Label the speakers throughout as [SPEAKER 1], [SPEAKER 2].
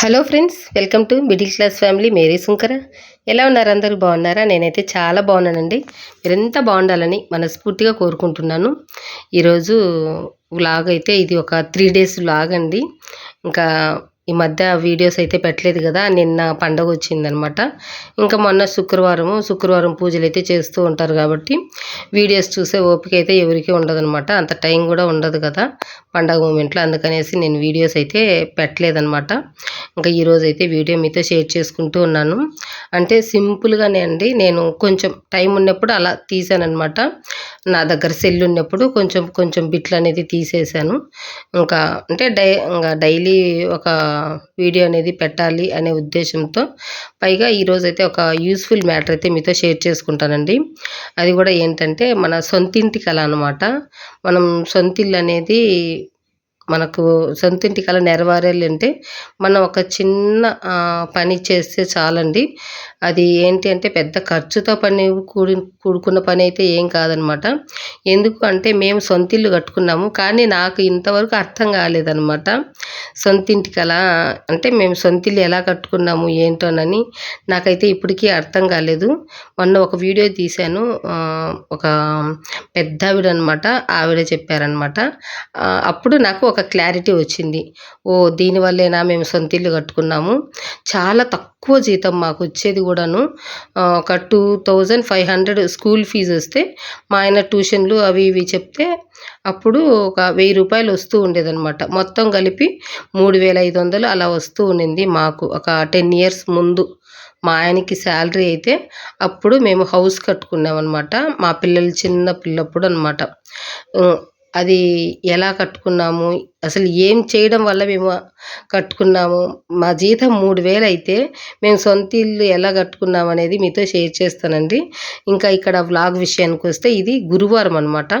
[SPEAKER 1] Hello friends welcome to middle class family. Mary Sunkara. ఎలా ఉన్నారు అందరూ? బాగున్నారా? నేనైతే చాలా బాగున్నానండి. మీరెంత బాగుండాలని మనస్ఫూర్తిగా కోరుకుంటున్నాను. ఈరోజు వ్లాగ్ అయితే ఇది ఒక త్రీ డేస్ వ్లాగ్ అండి. ఇంకా ఈ మధ్య వీడియోస్ అయితే పెట్టలేదు కదా నిన్న పండగ వచ్చిందనమాట. ఇంకా మొన్న శుక్రవారము శుక్రవారం పూజలు అయితే చేస్తూ ఉంటారు కాబట్టి వీడియోస్ చూసే ఓపిక అయితే ఎవరికి ఉండదనమాట. అంత టైం కూడా ఉండదు కదా పండగ మూమెంట్లో. అందుకనేసి నేను వీడియోస్ అయితే పెట్టలేదనమాట. ఇంకా ఈరోజు అయితే వీడియో మీతో షేర్ చేసుకుంటూ ఉన్నాను. అంటే సింపుల్గానే అండి నేను కొంచెం టైం ఉన్నప్పుడు అలా తీసానమాట నా దగ్గర సెల్ ఉన్నప్పుడు కొంచెం కొంచెం బిట్లు అనేది తీసేసాను ఇంకా అంటే డై ఇంకా డైలీ ఒక వీడియో అనేది పెట్టాలి అనే ఉద్దేశంతో పైగా ఈరోజైతే ఒక యూస్ఫుల్ మ్యాటర్ అయితే మీతో షేర్ చేసుకుంటానండి. అది కూడా ఏంటంటే మన సొంతింటి కళ అనమాట మనం సొంతిల్లు అనేది మనకు సొంతింటి కళ నెరవేరాలంటే మనం ఒక చిన్న పని చేస్తే చాలండి. అది ఏంటి అంటే పెద్ద ఖర్చుతో పని కూడి కూడుకున్న పని అయితే ఏం కాదనమాట. ఎందుకు అంటే మేము సొంతిల్లు కట్టుకున్నాము కానీ నాకు ఇంతవరకు అర్థం కాలేదనమాట. సొంతింటి కళ అంటే మేము సొంతిల్లు ఎలా కట్టుకున్నాము ఏంటోనని నాకైతే ఇప్పటికీ అర్థం కాలేదు. మొన్న ఒక వీడియో తీశాను ఒక పెద్ద ఆవిడ అనమాట ఆవిడ చెప్పారనమాట అప్పుడు నాకు ఒక క్లారిటీ వచ్చింది. ఓ దీనివల్లేనా మేము సొంత ఇల్లు కట్టుకున్నాము. చాలా తక్కువ జీతం మాకు వచ్చేది కూడాను ఒక two thousand five hundred school fee వస్తే మా ఆయన ట్యూషన్లు అవి ఇవి చెప్తే అప్పుడు ఒక వెయ్యి రూపాయలు వస్తూ ఉండేదన్నమాట. మొత్తం కలిపి మూడు వేల ఐదు వందలు అలా వస్తూ ఉండింది మాకు ఒక టెన్ ఇయర్స్ ముందు. మా ఆయనకి శాలరీ అయితే అప్పుడు మేము హౌస్ కట్టుకున్నాం అనమాట మా పిల్లలు చిన్న పిల్లప్పుడు అనమాట అది ఎలా కట్టుకున్నాము అసలు ఏం చేయడం వల్ల మేము కట్టుకున్నాము మా జీతం మూడు వేలు అయితే మేము సొంత ఇల్లు ఎలా కట్టుకున్నాము అనేది మీతో షేర్ చేస్తానండి. ఇంకా ఇక్కడ వ్లాగ్ విషయానికి వస్తే ఇది గురువారం అనమాట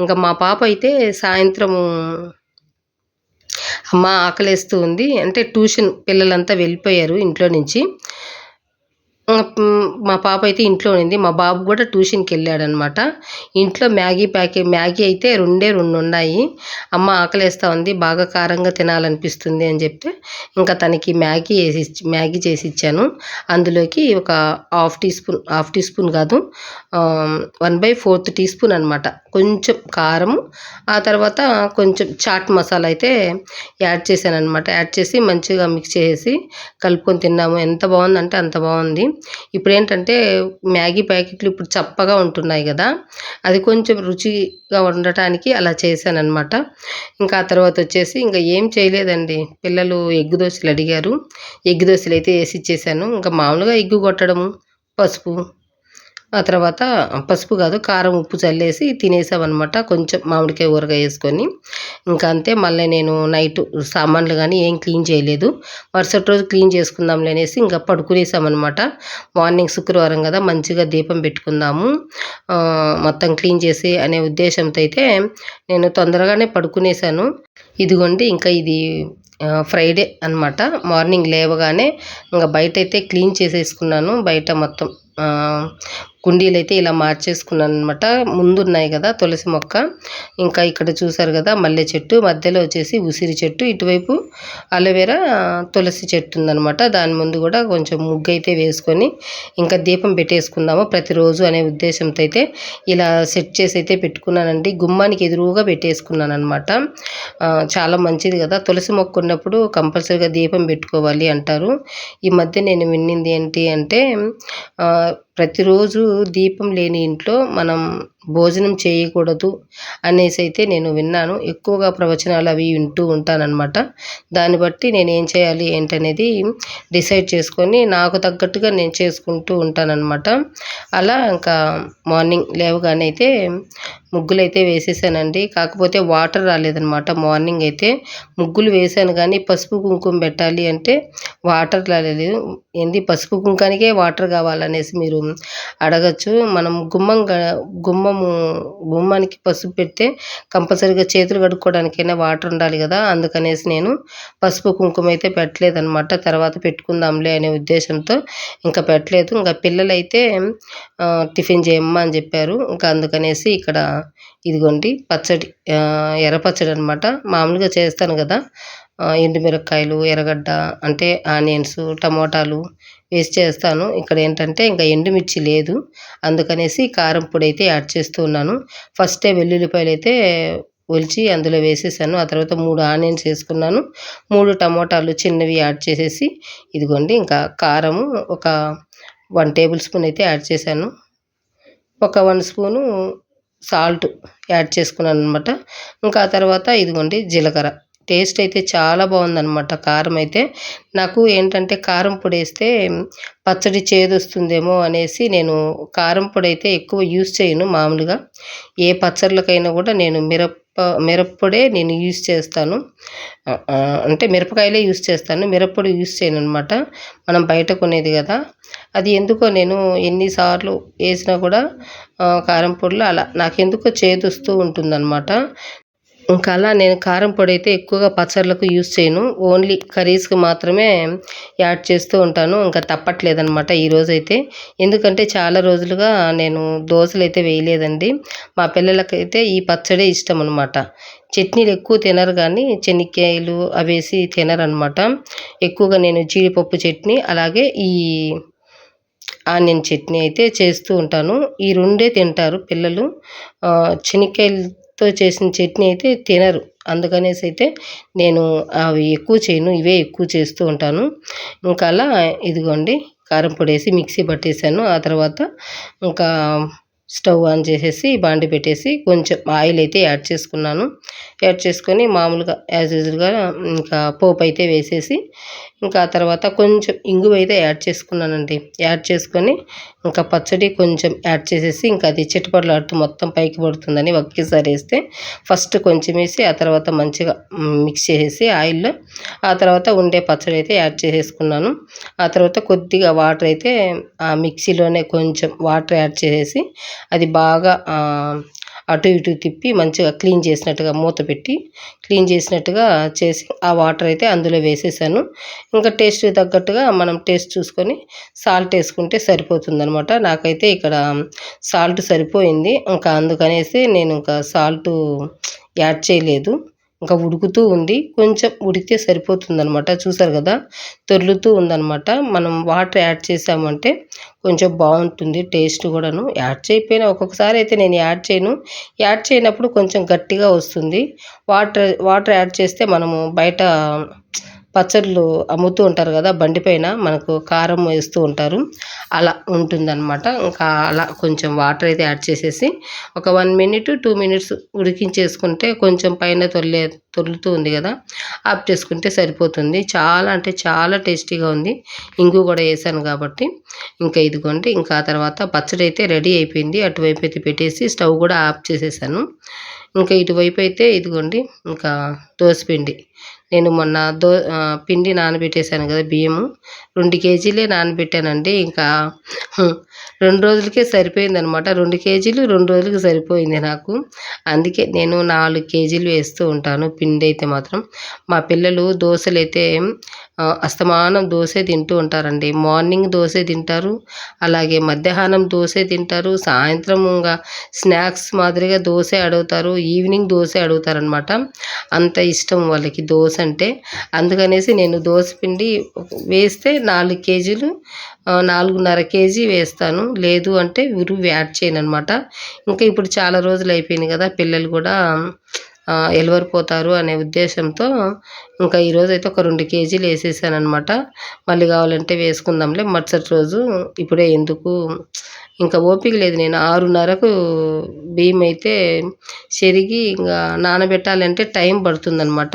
[SPEAKER 1] ఇంకా మా పాప అయితే సాయంత్రము అమ్మ ఆకలేస్తూ ఉంది. అంటే ట్యూషన్ పిల్లలంతా వెళ్ళిపోయారు ఇంట్లో నుంచి. మా పాప అయితే ఇంట్లో ఉంది మా బాబు కూడా ట్యూషన్కి వెళ్ళాడనమాట. ఇంట్లో మ్యాగీ ప్యాకెట్ మ్యాగీ అయితే రెండే రెండు ఉన్నాయి. అమ్మ ఆకలేస్తూ ఉంది బాగా కారంగా తినాలనిపిస్తుంది అని చెప్తే ఇంకా తనకి మ్యాగీ వేసి మ్యాగీ చేసి ఇచ్చాను. అందులోకి ఒక half teaspoon half teaspoon కాదు one by fourth teaspoon అనమాట. కొంచెం కారం ఆ తర్వాత కొంచెం చాట్ మసాలా అయితే యాడ్ చేశాను అనమాట యాడ్ చేసి మంచిగా మిక్స్ చేసి కలుపుకొని తిన్నాము. ఎంత బాగుందంటే అంత బాగుంది. ఇప్పుడు ఏంటంటే మ్యాగీ ప్యాకెట్లు ఇప్పుడు చప్పగా ఉంటున్నాయి కదా అది కొంచెం రుచిగా ఉండటానికి అలా చేశాను అనమాట ఇంకా ఆ తర్వాత వచ్చేసి ఇంకా ఏం చేయలేదండి. పిల్లలు ఎగ్గు దోశలు అడిగారు. ఎగ్గు దోశలు అయితే వేసి ఇచ్చేసాను. ఇంకా మామూలుగా ఎగ్గు కొట్టడము పసుపు ఆ తర్వాత పసుపు కాదు కారం ఉప్పు చల్లేసి తినేసామన్నమాట. కొంచెం మామిడికాయ ఊరగాయ వేసుకొని. ఇంకా అంతే మళ్ళీ నేను నైట్ సామాన్లు కానీ ఏం క్లీన్ చేయలేదు. మరుసటి రోజు క్లీన్ చేసుకుందాంలే అనేసి ఇంకా పడుకునేసామన్నమాట. మార్నింగ్ శుక్రవారం కదా మంచిగా దీపం పెట్టుకుందాము. మొత్తం క్లీన్ చేసి అనే ఉద్దేశంతో అయితే నేను తొందరగానే పడుకునేసాను. ఇదిగోండి ఇంకా ఇది ఫ్రైడే అనమాట మార్నింగ్ లేవగానే ఇంకా బయట అయితే క్లీన్ చేసేసుకున్నాను. బయట మొత్తం కుండీలు అయితే ఇలా మార్చేసుకున్నాను అనమాట ముందు ఉన్నాయి కదా తులసి మొక్క. ఇంకా ఇక్కడ చూసారు కదా మల్లె చెట్టు మధ్యలో వచ్చేసి ఉసిరి చెట్టు ఇటువైపు అలోవెరా తులసి చెట్టు ఉందనమాట దాని ముందు కూడా కొంచెం ముగ్గు అయితే వేసుకొని ఇంకా దీపం పెట్టేసుకుందాము ప్రతిరోజు అనే ఉద్దేశంతో అయితే. ఇలా సెట్ చేసి అయితే పెట్టుకున్నానండి. గుమ్మానికి ఎదురుగా పెట్టేసుకున్నాను అనమాట చాలా మంచిది కదా. తులసి మొక్క ఉన్నప్పుడు కంపల్సరీగా దీపం పెట్టుకోవాలి అంటారు. ఈ మధ్య నేను విన్నింది ఏంటి అంటే ప్రతిరోజు దీపం లేని ఇంట్లో మనం భోజనం చేయకూడదు అనేసి అయితే నేను విన్నాను. ఎక్కువగా ప్రవచనాలు అవి వింటూ ఉంటానన్నమాట. దాన్ని బట్టి నేను ఏం చేయాలి ఏంటనేది డిసైడ్ చేసుకొని నాకు తగ్గట్టుగా నేను చేసుకుంటూ ఉంటానన్నమాట. అలా ఇంకా మార్నింగ్ లేవగానే అయితే ముగ్గులు అయితే వేసేసానండి. కాకపోతే వాటర్ రాలేదనమాట మార్నింగ్ అయితే ముగ్గులు వేసాను కానీ పసుపు కుంకుమ పెట్టాలి అంటే వాటర్ రాలేదు. ఏంది? పసుపు కుంకానికే వాటర్ కావాలనేసి మీరు అడగచ్చు. మనం గుమ్మం గుమ్మము గుమ్మానికి పసుపు పెడితే కంపల్సరీగా చేతులు కడుక్కోవడానికైనా వాటర్ ఉండాలి కదా. అందుకనేసి నేను పసుపు కుంకుమ అయితే పెట్టలేదనమాట తర్వాత పెట్టుకుందాంలే అనే ఉద్దేశంతో ఇంకా పెట్టలేదు. ఇంకా పిల్లలైతే టిఫిన్ చేయమ్మా అని చెప్పారు. ఇంకా అందుకనేసి ఇక్కడ ఇదిగోండి పచ్చడి ఎర్ర పచ్చడి అనమాట మామూలుగా చేస్తాను కదా. ఎండుమిరపకాయలు ఎర్రగడ్డ అంటే ఆనియన్స్ టమోటాలు వేస్ట్ చేస్తాను. ఇక్కడ ఏంటంటే ఇంకా ఎండుమిర్చి లేదు. అందుకనేసి కారం పొడి అయితే యాడ్ చేస్తూ ఉన్నాను. ఫస్టే వెల్లుల్లిపాయలు అయితే ఒలిచి అందులో వేసేసాను. ఆ తర్వాత మూడు ఆనియన్స్ వేసుకున్నాను. మూడు టమోటాలు చిన్నవి యాడ్ చేసేసి ఇదిగోండి ఇంకా కారము ఒక వన్ టేబుల్ స్పూన్ అయితే యాడ్ చేశాను. ఒక వన్ స్పూను సాల్ట్ యాడ్ చేసుకున్నాను అనమాట ఇంకా ఆ తర్వాత ఇదిగోండి జీలకర్ర. టేస్ట్ అయితే చాలా బాగుందన్నమాట. కారం అయితే నాకు ఏంటంటే కారం పొడి వేస్తే పచ్చడి చేదొస్తుందేమో అనేసి నేను కారం పొడి అయితే ఎక్కువ యూస్ చేయను మామూలుగా. ఏ పచ్చళ్ళకైనా కూడా నేను మిరప మిరప్పొడే నేను యూస్ చేస్తాను. అంటే మిరపకాయలే యూస్ చేస్తాను. మిరప్పొడి యూస్ చేయను అనమాట మనం బయట కొనేది కదా. అది ఎందుకో నేను ఎన్నిసార్లు వేసినా కూడా కారం పొడిలో అలా నాకెందుకో చేదొస్తూ ఉంటుందన్నమాట. ఇంకా అలా నేను కారం పొడి అయితే ఎక్కువగా పచ్చళ్ళకు యూస్ చేయను. ఓన్లీ కర్రీస్కి మాత్రమే యాడ్ చేస్తూ ఉంటాను. ఇంకా తప్పట్లేదనమాట ఈరోజైతే ఎందుకంటే చాలా రోజులుగా నేను దోశలు అయితే వేయలేదండి. మా పిల్లలకైతే ఈ పచ్చడే ఇష్టం అనమాట చట్నీలు ఎక్కువ తినరు కానీ చెనిక్కాయలు అవేసి తినరు అనమాట ఎక్కువగా నేను జీడిపప్పు చట్నీ అలాగే ఈ ఆనియన్ చట్నీ అయితే చేస్తూ ఉంటాను. ఈ రెండే తింటారు పిల్లలు. చెనిక్కాయలు తో చేసిన చట్నీ అయితే తినరు. అందుకనేసి అయితే నేను అవి ఎక్కువ చేయను ఇవే ఎక్కువ చేస్తూ ఉంటాను. ఇంకా అలా ఇదిగోండి కారం పొడి వేసి మిక్సీ పట్టేసాను. ఆ తర్వాత ఇంకా స్టవ్ ఆన్ చేసేసి బాండి పెట్టేసి కొంచెం ఆయిల్ అయితే యాడ్ చేసుకున్నాను. యాడ్ చేసుకొని మామూలుగా యాజ్ యూజువల్గా ఇంకా పోపు అయితే వేసేసి ఇంకా ఆ తర్వాత కొంచెం ఇంగువ అయితే యాడ్ చేసుకున్నానండి. యాడ్ చేసుకొని ఇంకా పచ్చడి కొంచెం యాడ్ చేసేసి ఇంకా అది చిట్టుపట్లాడుతూ మొత్తం పైకి పడుతుందని ఒకేసారి వేస్తే ఫస్ట్ కొంచెం వేసి ఆ తర్వాత మంచిగా మిక్స్ చేసేసి ఆయిల్లో ఆ తర్వాత ఉండే పచ్చడి అయితే యాడ్ చేసేసుకున్నాను. ఆ తర్వాత కొద్దిగా వాటర్ అయితే ఆ మిక్సీలోనే కొంచెం వాటర్ యాడ్ చేసేసి అది బాగా అటు ఇటు తిప్పి మంచిగా క్లీన్ చేసినట్టుగా మూత పెట్టి క్లీన్ చేసినట్టుగా చేసి ఆ వాటర్ అయితే అందులో వేసేసాను. ఇంకా టేస్ట్ తగ్గట్టుగా మనం టేస్ట్ చూసుకొని సాల్ట్ వేసుకుంటే సరిపోతుంది అనమాట నాకైతే ఇక్కడ సాల్ట్ సరిపోయింది. ఇంకా అందుకనేసి నేను ఇంకా సాల్ట్ యాడ్ చేయలేదు. ఇంకా ఉడుకుతూ ఉంది. కొంచెం ఉడికితే సరిపోతుందనమాట చూసారు కదా? తొర్లుతూ ఉందనమాట మనం వాటర్ యాడ్ చేసామంటే కొంచెం బాగుంటుంది టేస్ట్ కూడాను. యాడ్ చేయకపోయినా ఒక్కొక్కసారి అయితే నేను యాడ్ చేయను. యాడ్ చేయనప్పుడు కొంచెం గట్టిగా వస్తుంది. వాటర్ వాటర్ యాడ్ చేస్తే మనము బయట పచ్చళ్ళు అమ్ముతూ ఉంటారు కదా బండి పైన మనకు కారం వేస్తూ ఉంటారు. అలా ఉంటుందన్నమాట. ఇంకా అలా కొంచెం వాటర్ అయితే యాడ్ చేసేసి ఒక వన్ మినిట్ టూ మినిట్స్ ఉడికించేసుకుంటే కొంచెం పైన తొల్లే తొలుతూ ఉంది కదా ఆఫ్ చేసుకుంటే సరిపోతుంది. చాలా అంటే చాలా టేస్టీగా ఉంది. ఇంగు కూడా వేసాను కాబట్టి. ఇంకా ఇదిగోండి ఇంకా తర్వాత పచ్చడి అయితే రెడీ అయిపోయింది. అటువైపు అయితే పెట్టేసి స్టవ్ కూడా ఆఫ్ చేసేసాను. ఇంకా ఇటువైపు అయితే ఇదిగోండి ఇంకా దోసపిండి. నేను మొన్న దో పిండి నానబెట్టేసాను కదా బియ్యము. రెండు కేజీలే నానబెట్టానండి. ఇంకా రెండు రోజులకే సరిపోయింది అనమాట రెండు కేజీలు రెండు రోజులకి సరిపోయింది నాకు. అందుకే నేను నాలుగు కేజీలు వేస్తూ ఉంటాను. పిండి అయితే మాత్రం. మా పిల్లలు దోశలు అయితే అస్తమానం దోశ తింటూ ఉంటారండి. మార్నింగ్ దోశ తింటారు. అలాగే మధ్యాహ్నం దోశ తింటారు. సాయంత్రం ఇంకా స్నాక్స్ మాదిరిగా దోశ అడుగుతారు. ఈవినింగ్ దోశ అడుగుతారనమాట అంత ఇష్టం వాళ్ళకి దోశ అంటే. అందుకనేసి నేను దోశ పిండి వేస్తే నాలుగు కేజీలు నాలుగున్నర కేజీ వేస్తాను. లేదు అంటే విరుగు యాడ్ చేయను అనమాట ఇంకా ఇప్పుడు చాలా రోజులు అయిపోయింది కదా పిల్లలు కూడా ఎలవరిపోతారు అనే ఉద్దేశంతో ఇంకా ఈరోజు అయితే ఒక రెండు కేజీలు వేసేసాను అనమాట మళ్ళీ కావాలంటే వేసుకుందాంలే మరుసటి రోజు ఇప్పుడే ఎందుకు ఇంకా ఓపిక లేదు. నేను ఆరున్నరకు బియ్యం అయితే చెరిగి ఇంకా నానబెట్టాలంటే టైం పడుతుందనమాట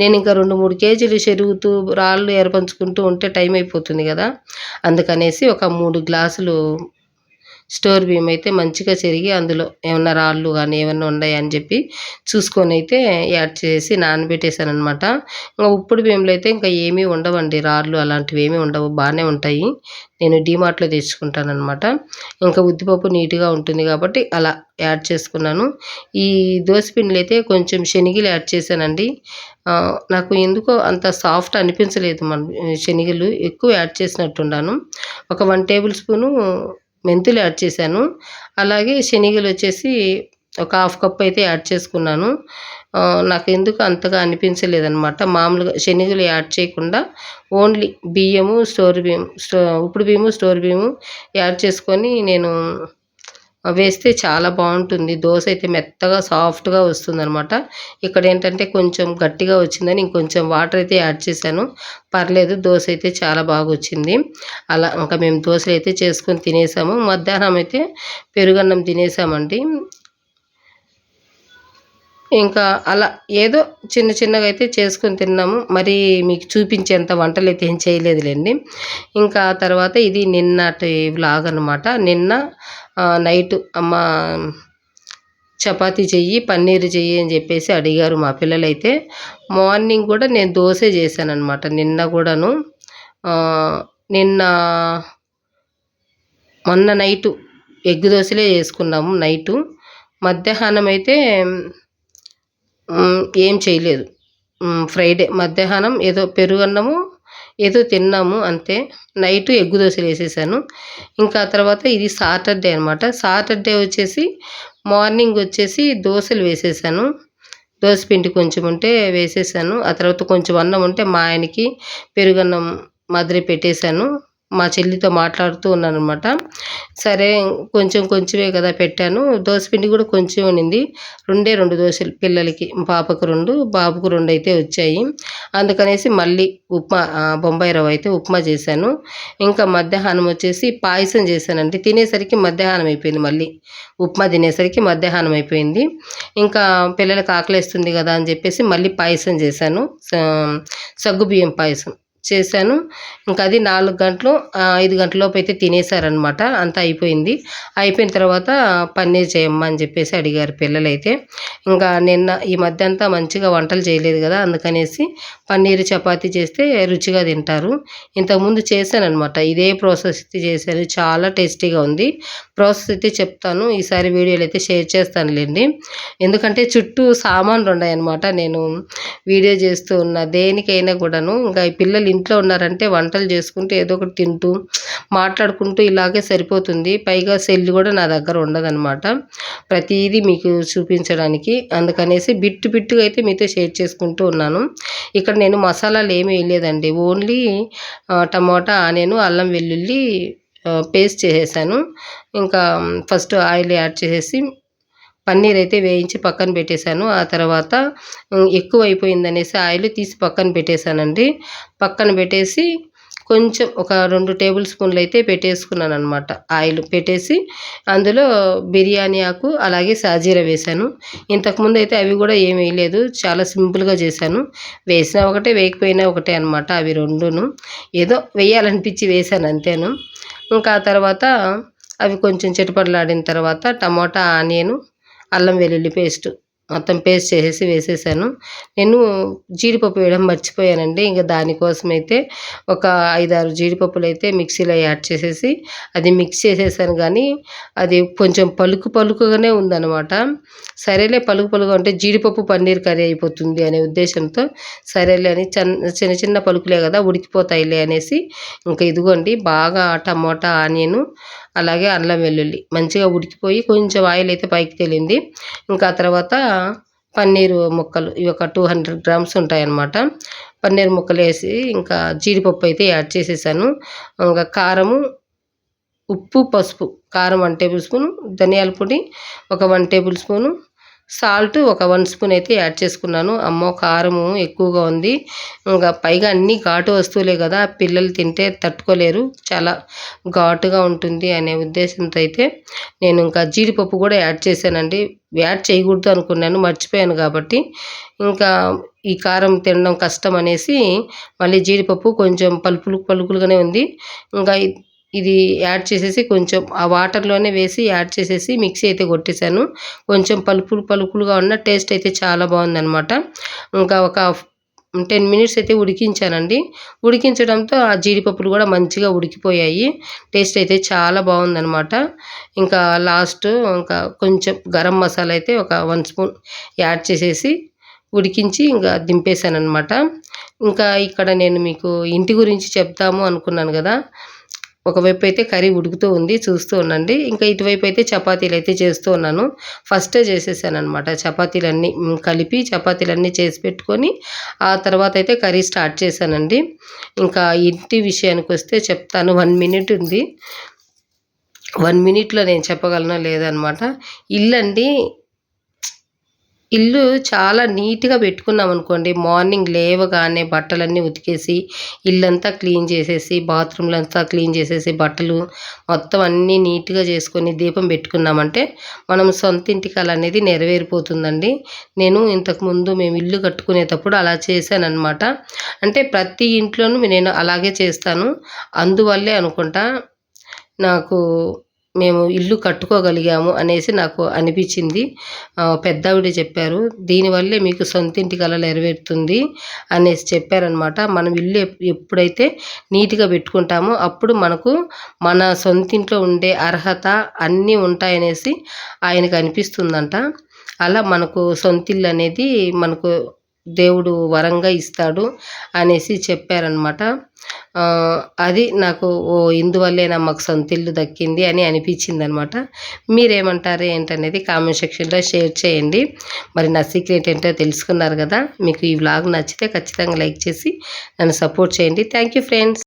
[SPEAKER 1] నేను ఇంకా రెండు మూడు కేజీలు చెరుగుతూ రాళ్ళు ఏర్పరచుకుంటూ ఉంటే టైం అయిపోతుంది కదా. అందుకనేసి ఒక మూడు గ్లాసులు స్టోర్ బియ్యం అయితే మంచిగా చెరిగి అందులో ఏమన్నా రాళ్ళు కానీ ఏమన్నా ఉన్నాయని చెప్పి చూసుకొని అయితే యాడ్ చేసి నానబెట్టేశాను అనమాట ఇంకా ఉప్పుడు బియ్యంలో అయితే ఇంకా ఏమీ ఉండవండి. రాళ్ళు అలాంటివి ఏమీ ఉండవు. బాగానే ఉంటాయి. నేను డీమార్ట్లో తెచ్చుకుంటాను అనమాట ఇంకా ఉద్దిపప్పు నీట్గా ఉంటుంది కాబట్టి అలా యాడ్ చేసుకున్నాను. ఈ దోసపిండిలో అయితే కొంచెం శనగలు యాడ్ చేశానండి. నాకు ఎందుకో అంత సాఫ్ట్ అనిపించలేదు. మన శనిగలు ఎక్కువ యాడ్ చేసినట్టున్నాను ఒక వన్ టేబుల్ స్పూను మెంతులు యాడ్ చేశాను. అలాగే శనగలు వచ్చేసి ఒక హాఫ్ కప్ అయితే యాడ్ చేసుకున్నాను. నాకు ఎందుకు అంతగా అనిపించలేదన్నమాట. మామూలుగా శనగలు యాడ్ చేయకుండా ఓన్లీ బియ్యము స్టోర్ బియ్యం స్టో ఉప్పుడు బియ్యము స్టోర్ బియ్యము యాడ్ చేసుకొని నేను వేస్తే చాలా బాగుంటుంది. దోశ అయితే మెత్తగా సాఫ్ట్గా వస్తుందన్నమాట. ఇక్కడ ఏంటంటే కొంచెం గట్టిగా వచ్చిందని ఇంకొంచెం వాటర్ అయితే యాడ్ చేశాను. పర్లేదు దోశ అయితే చాలా బాగా వచ్చింది. అలా ఇంకా మేము దోశలు అయితే చేసుకొని తినేసాము. మధ్యాహ్నం అయితే పెరుగన్నం తినేసామండి. ఇంకా అలా ఏదో చిన్న చిన్నగా అయితే చేసుకొని తిన్నాము. మరి మీకు చూపించేంత వంటలు అయితే ఏం చేయలేదులేండి. ఇంకా తర్వాత ఇది నిన్నటి వ్లాగ్ అనమాట నిన్న నైట్ అమ్మ చపాతీ చెయ్యి పన్నీర్ చెయ్యి అని చెప్పేసి అడిగారు మా పిల్లలైతే. మార్నింగ్ కూడా నేను దోశ చేశాను అనమాట నిన్న కూడాను. నిన్న మొన్న నైటు ఎగ్ దోశలే చేసుకున్నాము నైటు. మధ్యాహ్నం అయితే ఏం చేయలేదు. ఫ్రైడే మధ్యాహ్నం ఏదో పెరుగు అన్నము ఏదో తిన్నాము అంతే. నైట్ ఎగ్గు దోశలు వేసేసాను. ఇంకా తర్వాత ఇది సాటర్డే అనమాట సాటర్డే వచ్చేసి మార్నింగ్ వచ్చేసి దోశలు వేసేసాను. దోశ పిండి కొంచెం ఉంటే వేసేసాను. ఆ తర్వాత కొంచెం అన్నం ఉంటే మా ఆయనకి పెరుగన్నం మాదిరి పెట్టేశాను. మా చెల్లితో మాట్లాడుతూ ఉన్నాను అనమాట సరే కొంచెం కొంచెమే కదా పెట్టాను. దోశ పిండి కూడా కొంచెం ఉన్నింది రెండే రెండు దోశలు పిల్లలకి పాపకు రెండు బాబుకు రెండు అయితే వచ్చాయి. అందుకనేసి మళ్ళీ ఉప్మా బొంబాయి రవ్వ అయితే ఉప్మా చేశాను. ఇంకా మధ్యాహ్నం వచ్చేసి పాయసం చేశానండి. తినేసరికి మధ్యాహ్నం అయిపోయింది మళ్ళీ. ఉప్మా తినేసరికి మధ్యాహ్నం అయిపోయింది. ఇంకా పిల్లలకు ఆకలిస్తుంది కదా అని చెప్పేసి మళ్ళీ పాయసం చేశాను. స- సగ్గుబియ్యం పాయసం. చేశాను. ఇంకా అది నాలుగు గంటలు ఐదు గంటలలోపు అయితే తినేసారనమాట అంతా అయిపోయింది. అయిపోయిన తర్వాత పన్నీర్ చేయమ్మా అని చెప్పేసి అడిగారు పిల్లలైతే. ఇంకా నిన్న ఈ మధ్య అంతా మంచిగా వంటలు చేయలేదు కదా అందుకనేసి పన్నీర్ చపాతీ చేస్తే రుచిగా తింటారు. ఇంతకుముందు చేశానమాట ఇదే ప్రాసెస్ అయితే చేశాను. చాలా టేస్టీగా ఉంది. ప్రాసెస్ అయితే చెప్తాను. ఈసారి వీడియోలు అయితే షేర్ చేస్తానులేండి. ఎందుకంటే చుట్టూ సామాన్లు ఉన్నాయన్నమాట. నేను వీడియో చేస్తూ ఉన్న దేనికైనా కూడాను ఇంకా ఈ పిల్లలు ఇంట్లో ఉన్నారంటే వంటలు చేసుకుంటూ ఏదో ఒకటి తింటూ మాట్లాడుకుంటూ ఇలాగే సరిపోతుంది. పైగా సెల్ కూడా నా దగ్గర ఉండదన్నమాట. ప్రతిదీ మీకు చూపించడానికి. అందుకనేసి బిట్టు బిట్టుగా అయితే మీతో షేర్ చేసుకుంటూ ఉన్నాను. ఇక్కడ నేను మసాలాలు ఏమీ వేయలేదండి. ఓన్లీ టమాటా ఆనియన్ అల్లం వెల్లుల్లి పేస్ట్ చేసేసాను. ఇంకా ఫస్ట్ ఆయిల్ యాడ్ చేసేసి పన్నీర్ అయితే వేయించి పక్కన పెట్టేశాను. ఆ తర్వాత ఎక్కువ అయిపోయిందనేసి ఆయిల్ తీసి పక్కన పెట్టేశానండి. పక్కన పెట్టేసి కొంచెం ఒక రెండు టేబుల్ స్పూన్లు అయితే పెట్టేసుకున్నాను అనమాట ఆయిల్ పెట్టేసి. అందులో బిర్యానీ ఆకు అలాగే సాజీర వేశాను. ఇంతకుముందు అయితే అవి కూడా ఏమి వేయలేదు. చాలా సింపుల్గా చేశాను. వేసినా ఒకటే వేయకపోయినా ఒకటే అనమాట అవి రెండును. ఏదో వేయాలనిపించి వేశాను అంతేను. ఇంకా ఆ తర్వాత అవి కొంచెం చిటపడలాడిన తర్వాత టమాటా ఆనియను అల్లం వెల్లుల్లి పేస్ట్ మొత్తం పేస్ట్ చేసేసి వేసేసాను. నేను జీడిపప్పు వేయడం మర్చిపోయానండి. ఇంకా దానికోసం అయితే ఒక ఐదారు జీడిపప్పులు అయితే మిక్సీలో యాడ్ చేసేసి అది మిక్స్ చేసేసాను కానీ అది కొంచెం పలుకు పలుకుగానే ఉందన్నమాట. సరేలే పలుకు పలుకు అంటే జీడిపప్పు పన్నీర్ కర్రీ అయిపోతుంది అనే ఉద్దేశంతో సరేలే అని చిన్న చిన్న చిన్న పలుకులే కదా ఉడికిపోతాయిలే అనేసి ఇంకా ఇదిగోండి బాగా టమోటా ఆనియన్ అలాగే అల్లం వెల్లుల్లి. మంచిగా ఉడికిపోయి కొంచెం ఆయిల్ అయితే పైకి తేలింది. ఇంకా తర్వాత పన్నీరు ముక్కలు ఇవి ఒక టూ హండ్రెడ్ గ్రామ్స్ ఉంటాయన్నమాట. పన్నీర్ ముక్కలు వేసి ఇంకా జీడిపప్పు అయితే యాడ్ చేసేసాను. ఇంకా కారము ఉప్పు పసుపు. కారం వన్ టేబుల్ స్పూను ధనియాల పొడి ఒక వన్ టేబుల్ స్పూను సాల్ట్ ఒక వన్ స్పూన్ అయితే యాడ్ చేసుకున్నాను. అమ్మో కారము ఎక్కువగా ఉంది. ఇంకా పైగా అన్ని ఘాటు వస్తువులే కదా పిల్లలు తింటే తట్టుకోలేరు. చాలా ఘాటుగా ఉంటుంది అనే ఉద్దేశంతో అయితే నేను ఇంకా జీడిపప్పు కూడా యాడ్ చేశానండి. యాడ్ చేయకూడదు అనుకున్నాను మర్చిపోయాను కాబట్టి. ఇంకా ఈ కారం తినడం కష్టం అనేసి మళ్ళీ జీడిపప్పు కొంచెం పలుపులు పలుకులుగానే ఉంది. ఇంకా ఇది యాడ్ చేసేసి కొంచెం ఆ వాటర్లోనే వేసి యాడ్ చేసేసి మిక్సీ అయితే కొట్టేశాను. కొంచెం పలుపులు పలుపులుగా ఉన్న టేస్ట్ అయితే చాలా బాగుందనమాట ఇంకా ఒక టెన్ మినిట్స్ అయితే ఉడికించానండి. ఉడికించడంతో ఆ జీడిపప్పులు కూడా మంచిగా ఉడికిపోయాయి. టేస్ట్ అయితే చాలా బాగుందనమాట ఇంకా లాస్ట్ ఇంకా కొంచెం గరం మసాలా అయితే ఒక వన్ స్పూన్ యాడ్ చేసేసి ఉడికించి ఇంకా దింపేశాను అనమాట ఇంకా ఇక్కడ నేను మీకు ఇంటి గురించి చెప్తాము అనుకున్నాను కదా. ఒకవైపు అయితే కర్రీ ఉడుకుతూ ఉంది చూస్తూ ఉండండి. ఇంకా ఇటువైపు అయితే చపాతీలు అయితే చేస్తూ ఉన్నాను. ఫస్టే చేసేసాను అనమాట చపాతీలన్నీ కలిపి చపాతీలన్నీ చేసి పెట్టుకొని ఆ తర్వాత అయితే కర్రీ స్టార్ట్ చేశానండి. ఇంకా ఇంటి విషయానికి వస్తే చెప్తాను వన్ మినిట్ ఉంది. వన్ మినిట్లో నేను చెప్పగలను లేదనమాట ఇల్లు అండి ఇల్లు చాలా నీట్గా పెట్టుకున్నాం అనుకోండి. మార్నింగ్ లేవగానే బట్టలన్నీ ఉతికేసి ఇల్లంతా క్లీన్ చేసేసి బాత్రూమ్లంతా క్లీన్ చేసేసి బట్టలు మొత్తం అన్నీ నీట్గా చేసుకొని దీపం పెట్టుకున్నామంటే మనం సొంత ఇంటి కళ అనేది నెరవేరిపోతుందండి. నేను ఇంతకుముందు మేము ఇల్లు కట్టుకునేటప్పుడు అలా చేశానమాట అంటే ప్రతి ఇంట్లోనూ నేను అలాగే చేస్తాను. అందువల్లే అనుకుంటా నాకు మేము ఇల్లు కట్టుకోగలిగాము అనేసి నాకు అనిపించింది. ఆ, పెద్దావిడ చెప్పారు దీనివల్లే మీకు సొంత ఇంటి కళ నెరవేరుతుంది అనేసి చెప్పారనమాట మనం ఇల్లు ఎప్పుడైతే నీట్గా పెట్టుకుంటామో అప్పుడు మనకు మన సొంతింట్లో ఉండే అర్హత అన్నీ ఉంటాయనేసి ఆయనకు అనిపిస్తుందంట. అలా మనకు సొంత ఇల్లు అనేది మనకు దేవుడు వరంగా ఇస్తాడు అనేసి చెప్పారనమాట అది నాకు ఓ ఇందువల్లే నా మాకు సొంత ఇల్లు దక్కింది అని అనిపించింది అనమాట మీరేమంటారు ఏంటనేది కామెంట్ సెక్షన్లో షేర్ చేయండి. మరి నా సీక్రెట్ ఏంటో తెలుసుకున్నారు కదా మీకు ఈ వ్లాగ్ నచ్చితే ఖచ్చితంగా లైక్ చేసి నన్ను సపోర్ట్ చేయండి. Thank you friends.